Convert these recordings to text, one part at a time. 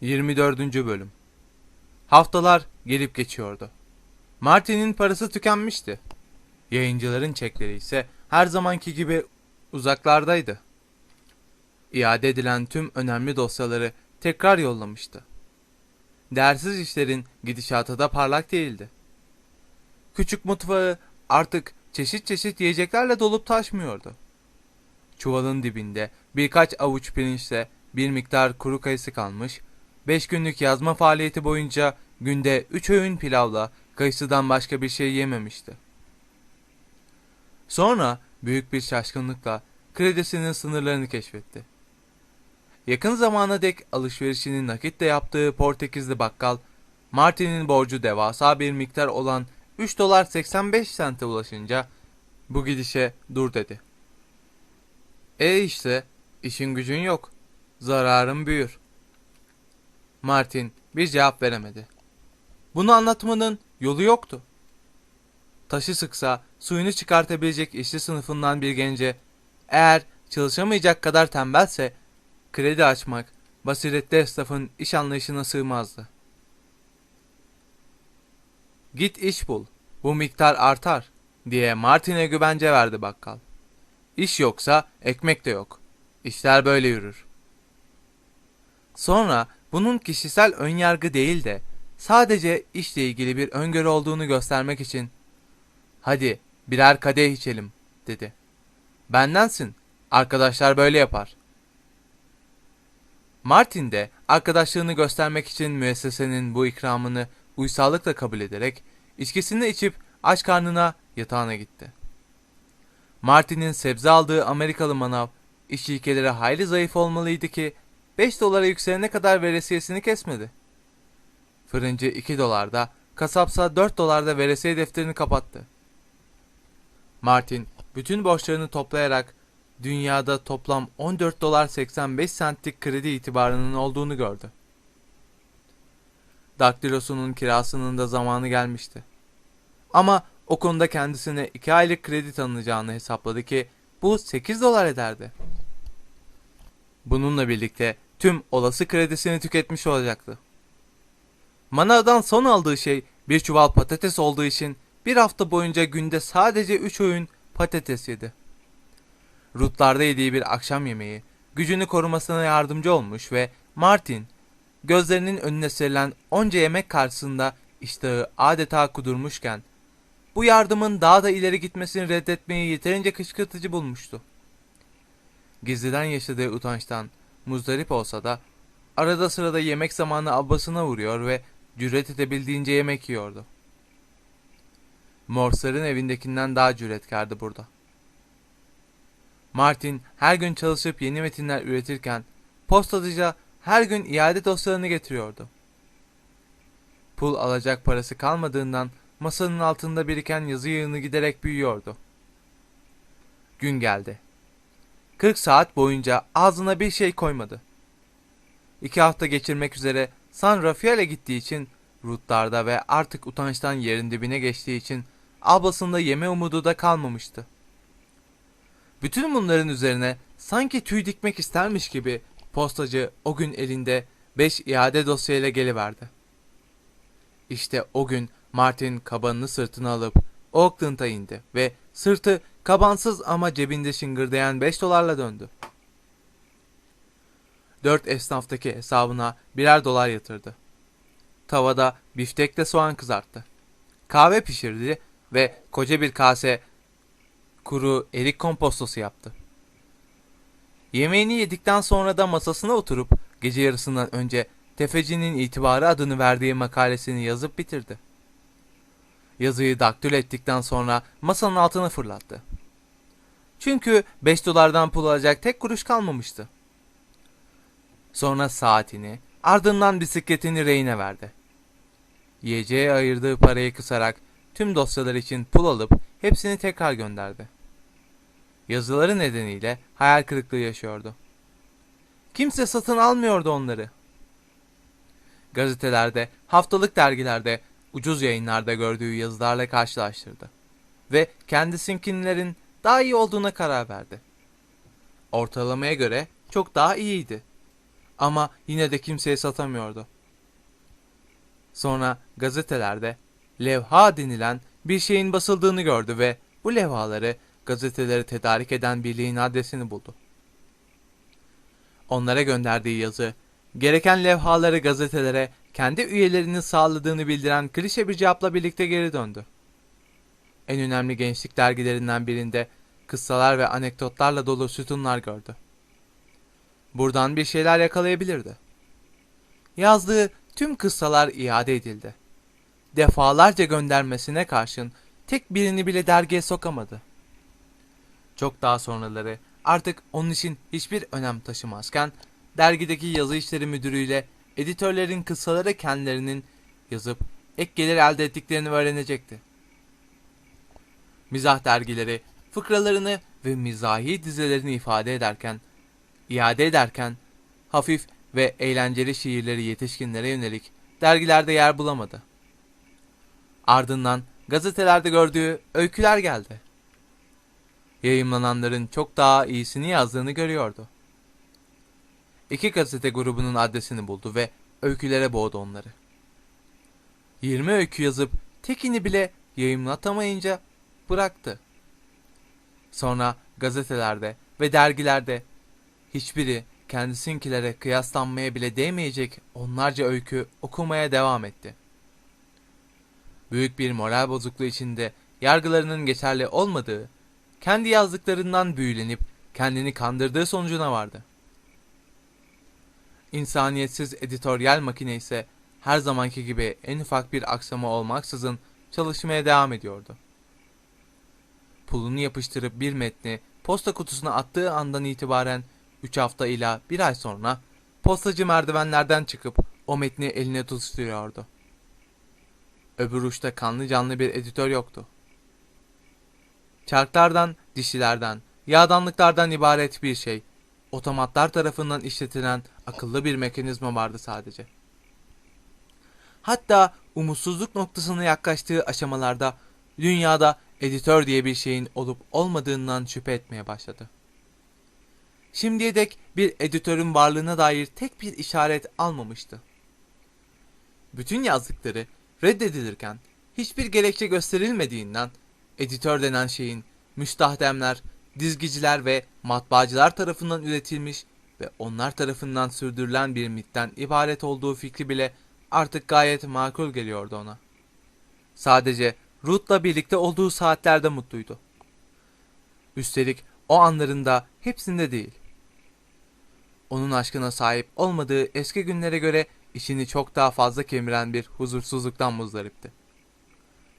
24. Bölüm Haftalar gelip geçiyordu. Martin'in parası tükenmişti. Yayıncıların çekleri ise her zamanki gibi uzaklardaydı. İade edilen tüm önemli dosyaları tekrar yollamıştı. Değersiz işlerin gidişatı da parlak değildi. Küçük mutfağı artık çeşit çeşit yiyeceklerle dolup taşmıyordu. Çuvalın dibinde birkaç avuç pirinçle bir miktar kuru kayısı kalmış, 5 günlük yazma faaliyeti boyunca günde 3 öğün pilavla kayısıdan başka bir şey yememişti. Sonra büyük bir şaşkınlıkla kredisinin sınırlarını keşfetti. Yakın zamana dek alışverişini nakitle yaptığı Portekizli bakkal, Martin'in borcu devasa bir miktar olan 3 dolar 85 sente ulaşınca bu gidişe dur dedi. E işte işin gücün yok. Zararın büyür. Martin bir cevap veremedi. Bunu anlatmanın yolu yoktu. Taşı sıksa suyunu çıkartabilecek işçi sınıfından bir gence eğer çalışamayacak kadar tembelse kredi açmak basiretli esnafın iş anlayışına sığmazdı. Git iş bul. Bu miktar artar diye Martin'e güvence verdi bakkal. İş yoksa ekmek de yok. İşler böyle yürür. Sonra bunun kişisel önyargı değil de sadece işle ilgili bir öngörü olduğunu göstermek için "Hadi birer kadeh içelim." dedi. "Bendensin. Arkadaşlar böyle yapar." Martin de arkadaşlığını göstermek için müessesenin bu ikramını uysallıkla kabul ederek içkisini içip aç karnına yatağına gitti. Martin'in sebze aldığı Amerikalı manav iş ilkeleri hayli zayıf olmalıydı ki 5 dolara yükselene kadar veresiyesini kesmedi. Fırıncı 2 dolarda, kasapsa 4 dolarda veresiye defterini kapattı. Martin bütün borçlarını toplayarak dünyada toplam 14 dolar 85 centlik kredi itibarının olduğunu gördü. Daktilosunun kirasının da zamanı gelmişti. Ama o konuda kendisine 2 aylık kredi tanınacağını hesapladı ki bu 8 dolar ederdi. Bununla birlikte tüm olası kredisini tüketmiş olacaktı. Manavdan son aldığı şey bir çuval patates olduğu için bir hafta boyunca günde sadece 3 öğün patates yedi. Rutlarda yediği bir akşam yemeği gücünü korumasına yardımcı olmuş ve Martin gözlerinin önüne serilen onca yemek karşısında iştahı adeta kudurmuşken bu yardımın daha da ileri gitmesini reddetmeyi yeterince kışkırtıcı bulmuştu. Gizliden yaşadığı utançtan muzdarip olsa da arada sırada yemek zamanı abasına vuruyor ve cüret edebildiğince yemek yiyordu. Morsar'ın evindekinden daha cüretkardı burada. Martin her gün çalışıp yeni metinler üretirken postacıca her gün iade dosyalarını getiriyordu. Pul alacak parası kalmadığından masanın altında biriken yazı yığını giderek büyüyordu. Gün geldi. 40 saat boyunca ağzına bir şey koymadı. İki hafta geçirmek üzere San Rafael'e gittiği için rutlarda ve artık utançtan yerin dibine geçtiği için ablasında yeme umudu da kalmamıştı. Bütün bunların üzerine sanki tüy dikmek istermiş gibi postacı o gün elinde 5 iade dosyayla geliverdi. İşte o gün Martin kabanını sırtına alıp Oakland'a indi ve sırtı kabansız ama cebinde şıngırdayan 5 dolarla döndü. Dört esnaftaki hesabına birer dolar yatırdı. Tavada biftekle soğan kızarttı. Kahve pişirdi ve koca bir kase kuru erik kompostosu yaptı. Yemeğini yedikten sonra da masasına oturup gece yarısından önce tefecinin itibarı adını verdiği makalesini yazıp bitirdi. Yazıyı daktilo ettikten sonra masanın altına fırlattı. Çünkü 5 dolardan pul alacak tek kuruş kalmamıştı. Sonra saatini, ardından bisikletini reyine verdi. Yiyeceğe ayırdığı parayı kısarak tüm dosyalar için pul alıp hepsini tekrar gönderdi. Yazıları nedeniyle hayal kırıklığı yaşıyordu. Kimse satın almıyordu onları. Gazetelerde, haftalık dergilerde, ucuz yayınlarda gördüğü yazılarla karşılaştırdı ve kendisinkinlerin daha iyi olduğuna karar verdi. Ortalamaya göre çok daha iyiydi. Ama yine de kimseye satamıyordu. Sonra gazetelerde levha denilen bir şeyin basıldığını gördü ve bu levhaları gazeteleri tedarik eden birliğin adresini buldu. Onlara gönderdiği yazı, gereken levhaları gazetelere kendi üyelerinin sağladığını bildiren klişe bir cevapla birlikte geri döndü. En önemli gençlik dergilerinden birinde kıssalar ve anekdotlarla dolu sütunlar gördü. Buradan bir şeyler yakalayabilirdi. Yazdığı tüm kıssalar iade edildi. Defalarca göndermesine karşın tek birini bile dergiye sokamadı. Çok daha sonraları artık onun için hiçbir önem taşımazken dergideki yazı işleri müdürüyle editörlerin kıssaları kendilerinin yazıp ek gelir elde ettiklerini öğrenecekti. Mizah dergileri fıkralarını ve mizahi dizelerini ifade ederken, iade ederken hafif ve eğlenceli şiirleri yetişkinlere yönelik dergilerde yer bulamadı. Ardından gazetelerde gördüğü öyküler geldi. Yayımlananların çok daha iyisini yazdığını görüyordu. İki gazete grubunun adresini buldu ve öykülere boğdu onları. 20 öykü yazıp tekini bile yayımlatamayınca bıraktı. Sonra gazetelerde ve dergilerde hiçbiri kendisinkilere kıyaslanmaya bile değmeyecek onlarca öykü okumaya devam etti. Büyük bir moral bozukluğu içinde yargılarının geçerli olmadığı, kendi yazdıklarından büyülenip kendini kandırdığı sonucuna vardı. İnsaniyetsiz editoryal makine ise her zamanki gibi en ufak bir aksama olmaksızın çalışmaya devam ediyordu. Pulunu yapıştırıp bir metni posta kutusuna attığı andan itibaren 3 hafta ila bir ay sonra postacı merdivenlerden çıkıp o metni eline tutuşturuyordu. Öbür uçta kanlı canlı bir editör yoktu. Çarklardan, dişilerden, yağdanlıklardan ibaret bir şey, otomatlar tarafından işletilen akıllı bir mekanizma vardı sadece. Hatta umutsuzluk noktasına yaklaştığı aşamalarda dünyada editör diye bir şeyin olup olmadığından şüphe etmeye başladı. Şimdiye dek bir editörün varlığına dair tek bir işaret almamıştı. Bütün yazdıkları reddedilirken hiçbir gerekçe gösterilmediğinden editör denen şeyin müstahdemler, dizgiciler ve matbaacılar tarafından üretilmiş ve onlar tarafından sürdürülen bir mitten ibaret olduğu fikri bile artık gayet makul geliyordu ona. Sadece Ruth'la birlikte olduğu saatlerde mutluydu. Üstelik o anlarında hepsinde değil. Onun aşkına sahip olmadığı eski günlere göre işini çok daha fazla kemiren bir huzursuzluktan muzdaripti.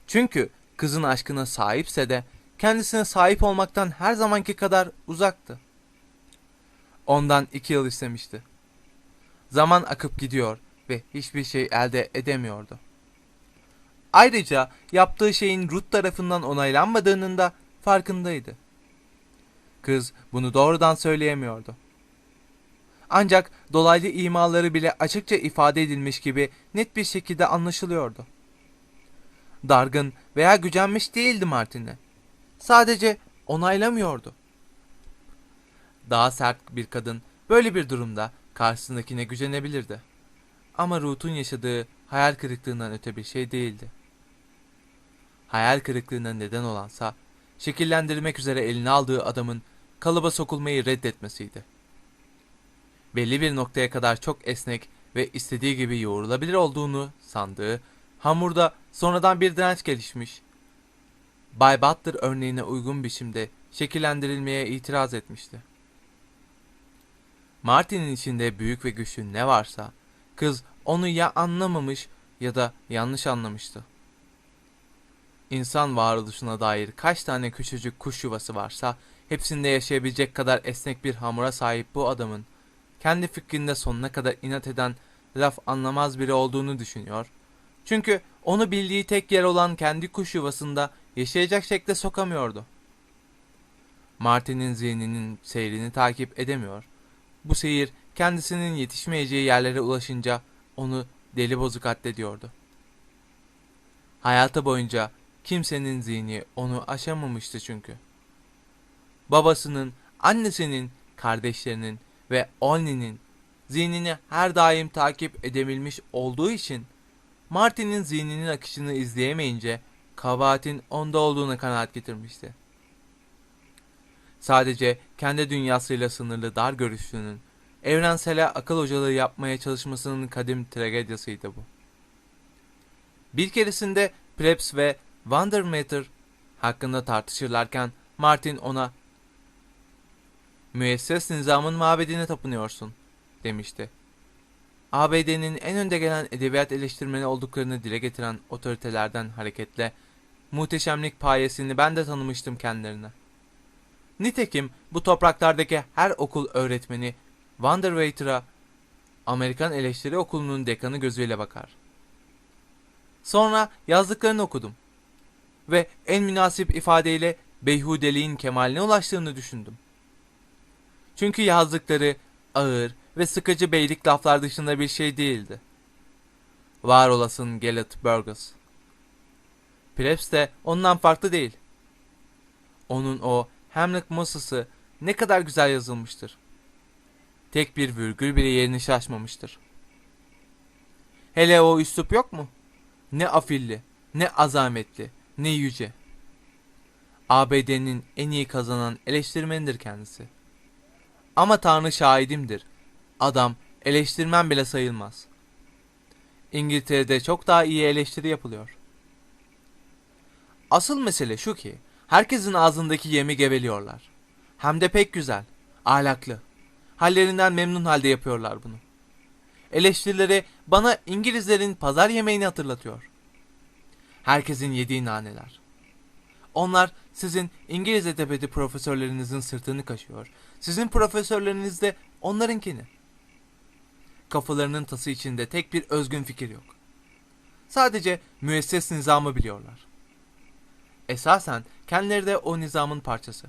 Çünkü kızın aşkına sahipse de kendisine sahip olmaktan her zamanki kadar uzaktı. Ondan iki yıl istemişti. Zaman akıp gidiyor ve hiçbir şey elde edemiyordu. Ayrıca yaptığı şeyin Ruth tarafından onaylanmadığının da farkındaydı. Kız bunu doğrudan söyleyemiyordu. Ancak dolaylı imaları bile açıkça ifade edilmiş gibi net bir şekilde anlaşılıyordu. Dargın veya gücenmiş değildi Martin'e. Sadece onaylamıyordu. Daha sert bir kadın böyle bir durumda karşısındakine gücenebilirdi. Ama Ruth'un yaşadığı hayal kırıklığından öte bir şey değildi. Hayal kırıklığına neden olansa şekillendirmek üzere eline aldığı adamın kalıba sokulmayı reddetmesiydi. Belli bir noktaya kadar çok esnek ve istediği gibi yoğrulabilir olduğunu sandığı hamurda sonradan bir direnç gelişmiş. Bay Butler örneğine uygun biçimde şekillendirilmeye itiraz etmişti. Martin'in içinde büyük ve güçlü ne varsa kız onu ya anlamamış ya da yanlış anlamıştı. İnsan varoluşuna dair kaç tane küçücük kuş yuvası varsa hepsinde yaşayabilecek kadar esnek bir hamura sahip bu adamın kendi fikrinde sonuna kadar inat eden laf anlamaz biri olduğunu düşünüyor. Çünkü onu bildiği tek yer olan kendi kuş yuvasında yaşayacak şekle sokamıyordu. Martin'in zihninin seyrini takip edemiyor. Bu seyir kendisinin yetişmeyeceği yerlere ulaşınca onu deli bozuk addediyordu. Hayatı boyunca kimsenin zihni onu aşamamıştı çünkü. Babasının, annesinin, kardeşlerinin ve Olni'nin zihnini her daim takip edebilmiş olduğu için Martin'in zihninin akışını izleyemeyince kabahatin onda olduğunu kanaat getirmişti. Sadece kendi dünyasıyla sınırlı dar görüşlünün evrensele akıl hocalığı yapmaya çalışmasının kadim tragediyasıydı bu. Bir keresinde Prebz ve Wandermeter hakkında tartışırlarken Martin ona müesses nizamın mabedine tapınıyorsun demişti. ABD'nin en önde gelen edebiyat eleştirmeni olduklarını dile getiren otoritelerden hareketle muhteşemlik payesini ben de tanımıştım kendilerine. Nitekim bu topraklardaki her okul öğretmeni Wanderwaiter'a Amerikan Eleştiri Okulu'nun dekanı gözüyle bakar. Sonra yazdıklarını okudum ve en münasip ifadeyle beyhudeliğin kemaline ulaştığını düşündüm. Çünkü yazdıkları ağır ve sıkıcı beylik laflar dışında bir şey değildi. Var olasın Gellet Burgess. Prebz de ondan farklı değil. Onun o Hamlet Moses'ı ne kadar güzel yazılmıştır. Tek bir virgül bile yerini şaşmamıştır. Hele o üslup yok mu? Ne afilli, ne azametli, ne yüce. ABD'nin en iyi kazanan eleştirmenidir kendisi. Ama Tanrı şahidimdir. Adam eleştirmen bile sayılmaz. İngiltere'de çok daha iyi eleştiri yapılıyor. Asıl mesele şu ki herkesin ağzındaki yemi geveliyorlar. Hem de pek güzel, ahlaklı. Hallerinden memnun halde yapıyorlar bunu. Eleştirileri bana İngilizlerin pazar yemeğini hatırlatıyor. Herkesin yediği naneler. Onlar sizin İngiliz edebiyatı profesörlerinizin sırtını kaşıyor. Sizin profesörleriniz de onlarınkini. Kafalarının tası içinde tek bir özgün fikir yok. Sadece müesses nizamı biliyorlar. Esasen kendileri de o nizamın parçası.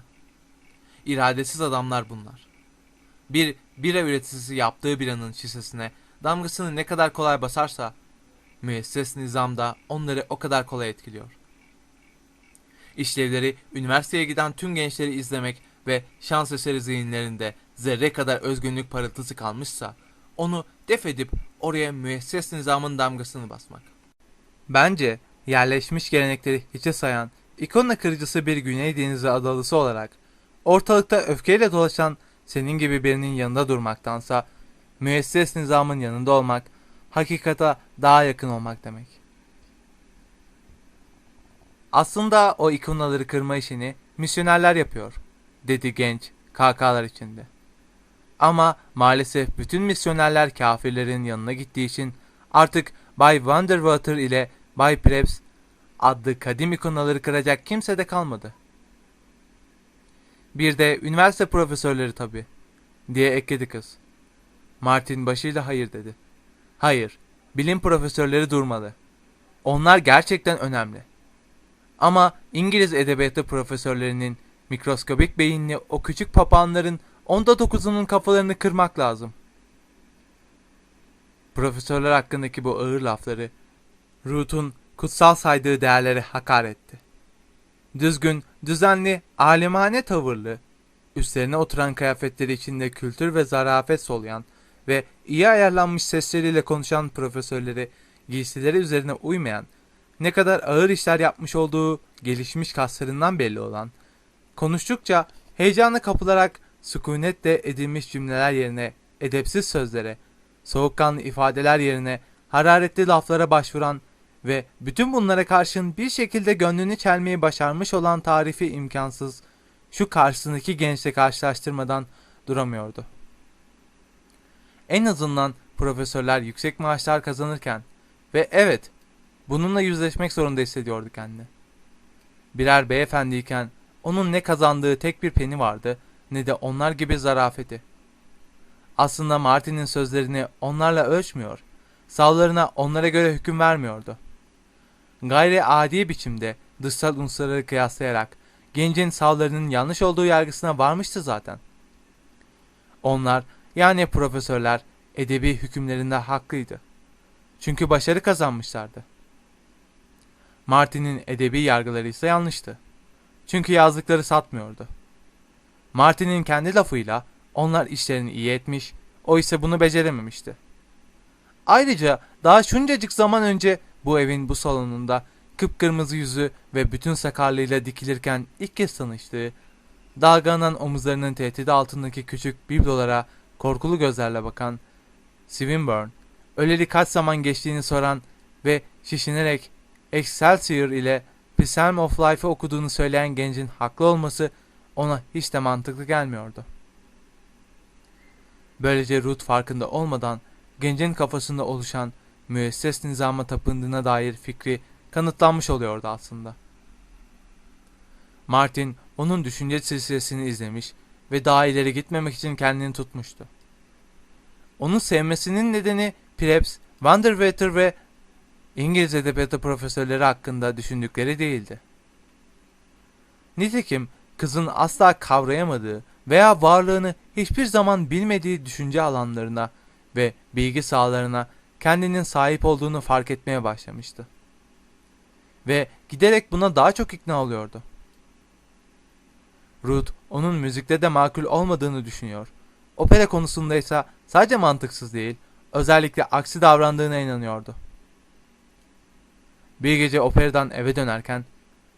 İradesiz adamlar bunlar. Bir bira üreticisi yaptığı biranın şişesine damgasını ne kadar kolay basarsa müesses nizam da onları o kadar kolay etkiliyor. İşlevleri üniversiteye giden tüm gençleri izlemek ve şans eseri zihinlerinde zerre kadar özgünlük parıltısı kalmışsa onu def edip oraya müesses nizamın damgasını basmak. Bence yerleşmiş gelenekleri hiçe sayan ikona kırıcısı bir Güney Denizi adalısı olarak ortalıkta öfkeyle dolaşan senin gibi birinin yanında durmaktansa müesses nizamın yanında olmak hakikata daha yakın olmak demek. Aslında o ikonaları kırma işini misyonerler yapıyor, dedi genç KK'lar içinde. Ama maalesef bütün misyonerler kafirlerin yanına gittiği için artık Bay Wonderwater ile Bay Prebz adlı kadim ikonaları kıracak kimse de kalmadı. Bir de üniversite profesörleri tabi, diye ekledi kız. Martin başıyla hayır dedi. Hayır, bilim profesörleri durmalı. Onlar gerçekten önemli. Ama İngiliz edebiyatı profesörlerinin mikroskobik beyinli o küçük papağanların onda dokuzunun kafalarını kırmak lazım. Profesörler hakkındaki bu ağır lafları Ruth'un kutsal saydığı değerlere hakaretti. Düzgün, düzenli, alemane tavırlı, üstlerine oturan kıyafetleri içinde kültür ve zarafet soluyan ve iyi ayarlanmış sesleriyle konuşan profesörleri giysileri üzerine uymayan, ne kadar ağır işler yapmış olduğu gelişmiş kaslarından belli olan, konuştukça heyecanla kapılarak sükunetle edilmiş cümleler yerine edepsiz sözlere, soğukkanlı ifadeler yerine hararetli laflara başvuran ve bütün bunlara karşın bir şekilde gönlünü çelmeyi başarmış olan tarifi imkansız şu karşısındaki gençle karşılaştırmadan duramıyordu. En azından profesörler yüksek maaşlar kazanırken ve evet bununla yüzleşmek zorunda hissediyordu kendini. Birer beyefendiyken onun ne kazandığı tek bir peni vardı ne de onlar gibi zarafeti. Aslında Martin'in sözlerini onlarla ölçmüyor, savlarına onlara göre hüküm vermiyordu. Gayri adi biçimde dışsal unsurları kıyaslayarak gencin savlarının yanlış olduğu yargısına varmıştı zaten. Onlar yani profesörler edebi hükümlerinde haklıydı. Çünkü başarı kazanmışlardı. Martin'in edebi yargıları ise yanlıştı. Çünkü yazdıkları satmıyordu. Martin'in kendi lafıyla onlar işlerini iyi etmiş, O ise bunu becerememişti. Ayrıca daha şuncacık zaman önce bu evin bu salonunda kıpkırmızı yüzü ve bütün sakarlığıyla dikilirken ilk kez tanıştığı, dalgalanan omuzlarının tehdidi altındaki küçük biblolara korkulu gözlerle bakan Swinburne, öleli kaç zaman geçtiğini soran ve şişinerek Excelsior ile Psalm of Life'ı okuduğunu söyleyen gencin haklı olması ona hiç de mantıklı gelmiyordu. Böylece Ruth farkında olmadan gencin kafasında oluşan müesses nizama tapındığına dair fikri kanıtlanmış oluyordu aslında. Martin onun düşünce silsilesini izlemiş ve daha ileri gitmemek için kendini tutmuştu. Onu sevmesinin nedeni Preps, Vanderwater ve İngiliz edebiyatı profesörleri hakkında düşündükleri değildi. Nitekim kızın asla kavrayamadığı veya varlığını hiçbir zaman bilmediği düşünce alanlarına ve bilgi sahalarına kendinin sahip olduğunu fark etmeye başlamıştı. Ve giderek buna daha çok ikna oluyordu. Ruth onun müzikte de makul olmadığını düşünüyor. Opera konusunda ise sadece mantıksız değil, özellikle aksi davrandığına inanıyordu. Bir gece operadan eve dönerken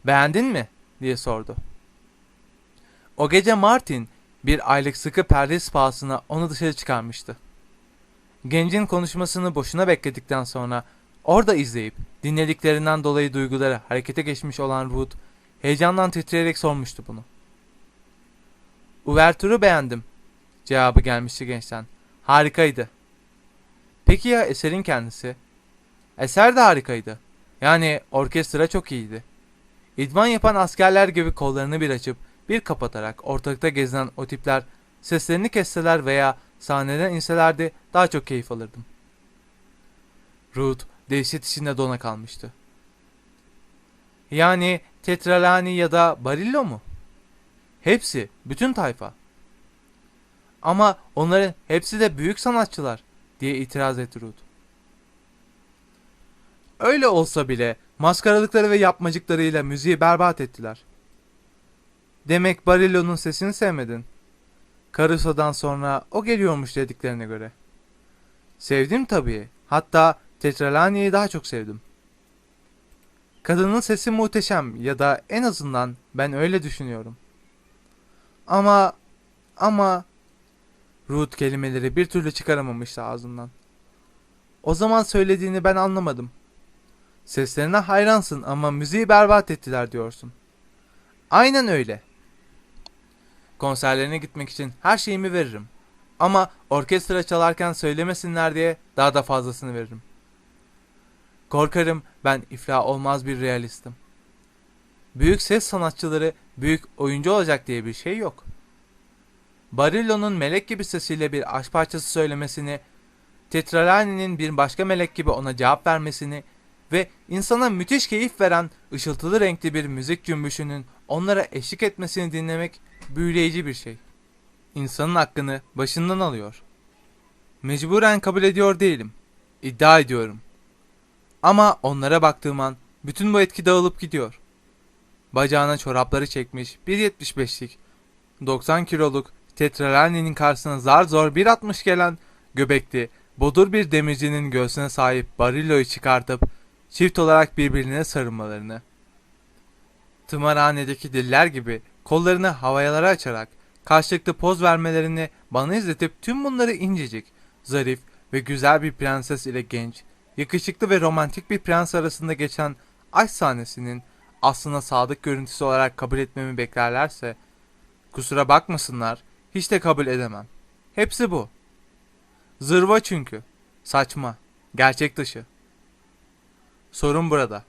beğendin mi diye sordu. O gece Martin bir aylık sıkı perde pahasına onu dışarı çıkarmıştı. Gencin konuşmasını boşuna bekledikten sonra orada izleyip dinlediklerinden dolayı duyguları harekete geçmiş olan Ruth heyecandan titreyerek sormuştu bunu. Uvertürü beğendim. Cevabı gelmişti gençten. Harikaydı. Peki ya eserin kendisi? Eser de harikaydı. Yani orkestra çok iyiydi. İdman yapan askerler gibi kollarını bir açıp bir kapatarak ortalıkta gezinen o tipler seslerini kesseler veya sahneden inselerdi daha çok keyif alırdım. Ruth dehşet içinde dona kalmıştı. Yani Tetralani ya da Barillo mu? Hepsi, bütün tayfa. Ama onların hepsi de büyük sanatçılar diye itiraz etti Ruth. Öyle olsa bile maskaralıkları ve yapmacıklarıyla müziği berbat ettiler. Demek Barillo'nun sesini sevmedin. Caruso'dan sonra o geliyormuş dediklerine göre. Sevdim tabii. Hatta Tetralani'yi daha çok sevdim. Kadının sesi muhteşem ya da en azından ben öyle düşünüyorum. Ama ama Ruth kelimeleri bir türlü çıkaramamıştı ağzından. O zaman söylediğini ben anlamadım. Seslerine hayransın ama müziği berbat ettiler diyorsun. Aynen öyle. Konserlerine gitmek için her şeyimi veririm. Ama orkestra çalarken söylemesinler diye daha da fazlasını veririm. Korkarım ben iflah olmaz bir realistim. Büyük ses sanatçıları büyük oyuncu olacak diye bir şey yok. Barillo'nun melek gibi sesiyle bir aşk parçası söylemesini, Tetralani'nin bir başka melek gibi ona cevap vermesini ve insana müthiş keyif veren ışıltılı renkli bir müzik cümbüşünün onlara eşlik etmesini dinlemek büyüleyici bir şey. İnsanın hakkını başından alıyor. Mecburen kabul ediyor değilim. İddia ediyorum. Ama onlara baktığım an bütün bu etki dağılıp gidiyor. Bacağına çorapları çekmiş 1.75'lik 90 kiloluk Tetralani'nin karşısına zar zor 1.60 gelen göbekli bodur bir demircinin göğsüne sahip Barillo'yu çıkartıp çift olarak birbirine sarılmalarını. Tımarhanedeki diller gibi kollarını havayalara açarak karşılıklı poz vermelerini bana izletip tüm bunları incecik, zarif ve güzel bir prenses ile genç, yakışıklı ve romantik bir prens arasında geçen aşk sahnesinin aslında sadık görüntüsü olarak kabul etmemi beklerlerse, kusura bakmasınlar, hiç de kabul edemem. Hepsi bu. Zırva çünkü. Saçma. Gerçek dışı. Sorun burada.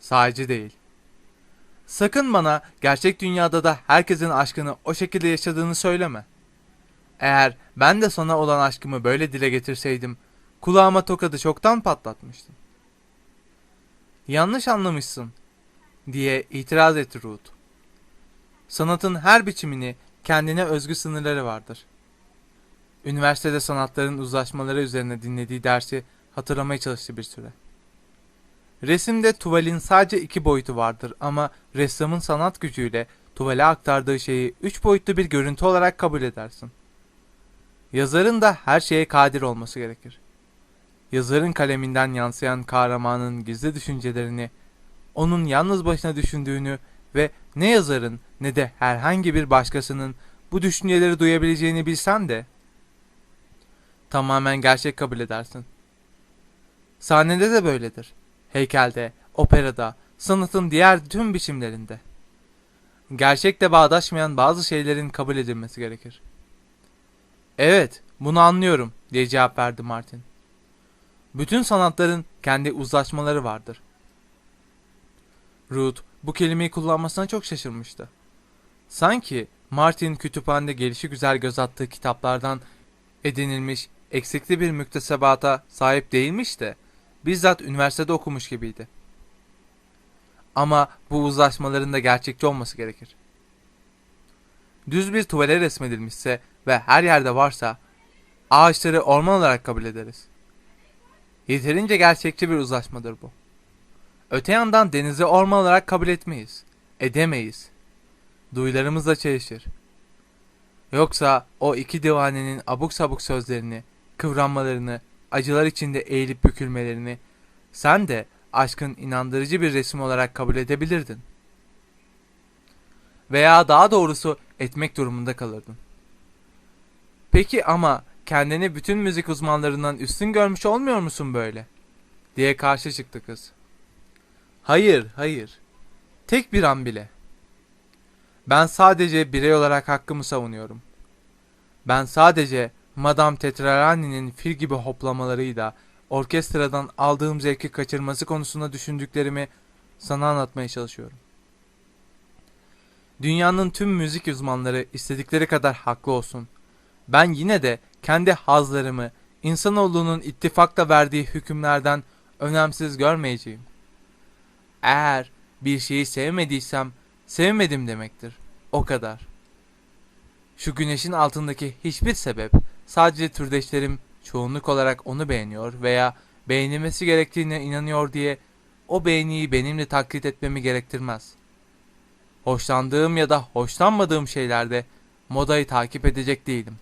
Sadece değil. Sakın bana gerçek dünyada da herkesin aşkını o şekilde yaşadığını söyleme. Eğer ben de sana olan aşkımı böyle dile getirseydim, kulağıma tokadı çoktan patlatmıştım. Yanlış anlamışsın, diye itiraz etti Ruth. Sanatın her biçimini kendine özgü sınırları vardır. Üniversitede sanatların uzlaşmaları üzerine dinlediği dersi hatırlamaya çalıştı bir süre. Resimde tuvalin sadece iki boyutu vardır ama ressamın sanat gücüyle tuvale aktardığı şeyi üç boyutlu bir görüntü olarak kabul edersin. Yazarın da her şeye kadir olması gerekir. Yazarın kaleminden yansıyan kahramanın gizli düşüncelerini, onun yalnız başına düşündüğünü ve ne yazarın ne de herhangi bir başkasının bu düşünceleri duyabileceğini bilsen de tamamen gerçek kabul edersin. Sahnede de böyledir. Heykelde, operada, sanatın diğer tüm biçimlerinde. Gerçekle bağdaşmayan bazı şeylerin kabul edilmesi gerekir. Evet, bunu anlıyorum diye cevap verdi Martin. Bütün sanatların kendi uzlaşmaları vardır. Ruth bu kelimeyi kullanmasına çok şaşırmıştı. Sanki Martin kütüphanede gelişi güzel göz attığı kitaplardan edinilmiş eksikli bir müktesebata sahip değilmiş de bizzat üniversitede okumuş gibiydi. Ama bu uzlaşmaların da gerçekçi olması gerekir. Düz bir tuvale resmedilmişse ve her yerde varsa ağaçları orman olarak kabul ederiz. Yeterince gerçekçi bir uzlaşmadır bu. Öte yandan denizi orman olarak kabul etmeyiz. Edemeyiz. Duyularımızla çelişir. Yoksa o iki divanenin abuk sabuk sözlerini, kıvranmalarını, acılar içinde eğilip bükülmelerini sen de aşkın inandırıcı bir resim olarak kabul edebilirdin. Veya daha doğrusu etmek durumunda kalırdın. Peki ama kendini bütün müzik uzmanlarından üstün görmüş olmuyor musun böyle? diye karşı çıktı kız. Hayır, hayır. Tek bir an bile. Ben sadece birey olarak hakkımı savunuyorum. Ben sadece Madame Tetrarani'nin fil gibi hoplamalarıyla orkestradan aldığım zevki kaçırması konusunda düşündüklerimi sana anlatmaya çalışıyorum. Dünyanın tüm müzik uzmanları istedikleri kadar haklı olsun. Ben yine de kendi hazlarımı insanoğlunun ittifakla verdiği hükümlerden önemsiz görmeyeceğim. Eğer bir şeyi sevmediysem sevmedim demektir. O kadar. Şu güneşin altındaki hiçbir sebep sadece türdeşlerim çoğunluk olarak onu beğeniyor veya beğenilmesi gerektiğine inanıyor diye o beğeniyi benimle taklit etmemi gerektirmez. Hoşlandığım ya da hoşlanmadığım şeylerde modayı takip edecek değilim.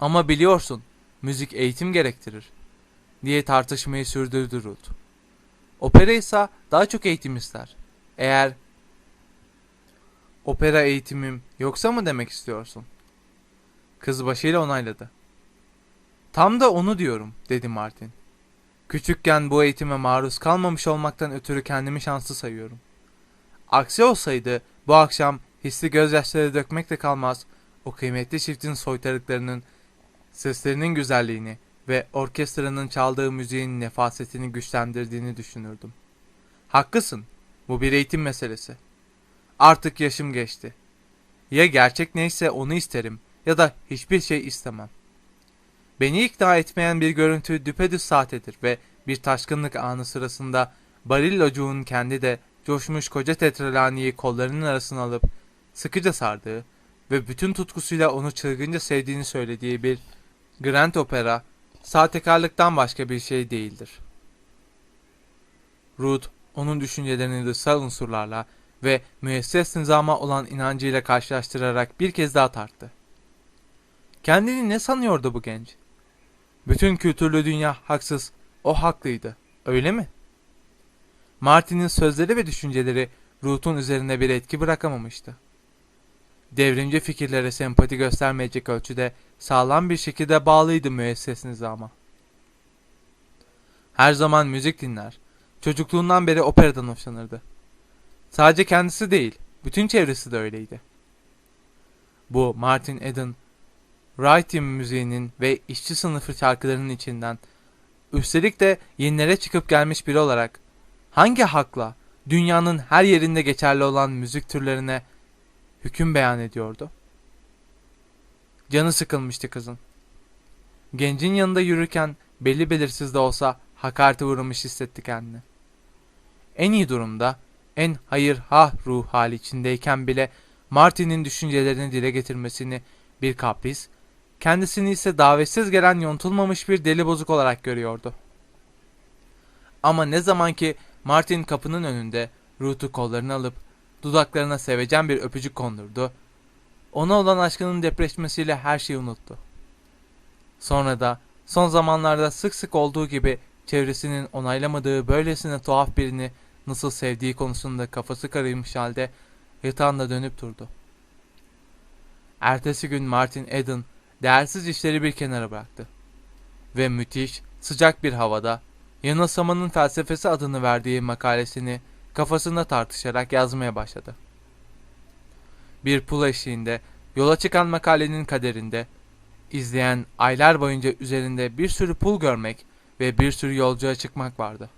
Ama biliyorsun, müzik eğitim gerektirir diye tartışmayı sürdürdü Ruth. Opera ise daha çok eğitim ister. Eğer opera eğitimim yoksa mı demek istiyorsun? Kız başıyla onayladı. Tam da onu diyorum, dedi Martin. Küçükken bu eğitime maruz kalmamış olmaktan ötürü kendimi şanslı sayıyorum. Aksi olsaydı bu akşam hisli gözyaşları dökmekle kalmaz, o kıymetli çiftin soytarıklarının seslerinin güzelliğini ve orkestranın çaldığı müziğin nefasetini güçlendirdiğini düşünürdüm. Haklısın, bu bir eğitim meselesi. Artık yaşım geçti. Ya gerçek neyse onu isterim ya da hiçbir şey istemem. Beni ikna etmeyen bir görüntü düpedüz saatedir ve bir taşkınlık anı sırasında Barillocuğun kendi de coşmuş koca tetralaniyi kollarının arasına alıp sıkıca sardığı ve bütün tutkusuyla onu çılgınca sevdiğini söylediği bir Grand Opera sahtekarlıktan başka bir şey değildir. Ruth onun düşüncelerini dışsal unsurlarla ve müesses nizama olan inancıyla karşılaştırarak bir kez daha tarttı. Kendini ne sanıyordu bu genç? Bütün kültürlü dünya haksız, o haklıydı, öyle mi? Martin'in sözleri ve düşünceleri Ruth'un üzerinde bir etki bırakamamıştı. Devrimci fikirlere sempati göstermeyecek ölçüde sağlam bir şekilde bağlıydı müesses nizama. Her zaman müzik dinler. Çocukluğundan beri operadan hoşlanırdı. Sadece kendisi değil, bütün çevresi de öyleydi. Bu Martin Eden, Writing müziğinin ve işçi sınıfı şarkılarının içinden, üstelik de yenilere çıkıp gelmiş biri olarak, hangi hakla dünyanın her yerinde geçerli olan müzik türlerine hüküm beyan ediyordu? Canı sıkılmıştı kızın. Gencin yanında yürürken belli belirsiz de olsa hakarete uğramış hissetti kendini. En iyi durumda, en hayır ha ruh hali içindeyken bile Martin'in düşüncelerini dile getirmesini bir kapris, kendisini ise davetsiz gelen yontulmamış bir deli bozuk olarak görüyordu. Ama ne zaman ki Martin kapının önünde Ruth'u kollarını alıp dudaklarına sevecen bir öpücük kondurdu, ona olan aşkının depreşmesiyle her şeyi unuttu. Sonra da son zamanlarda sık sık olduğu gibi çevresinin onaylamadığı böylesine tuhaf birini nasıl sevdiği konusunda kafası karıymış halde yatağında dönüp durdu. Ertesi gün Martin Eden değersiz işleri bir kenara bıraktı. Ve müthiş, sıcak bir havada yanılsamanın felsefesi adını verdiği makalesini kafasında tartışarak yazmaya başladı. Bir pul eşiğinde yola çıkan makalenin kaderinde izleyen aylar boyunca üzerinde bir sürü pul görmek ve bir sürü yolcuya çıkmak vardı.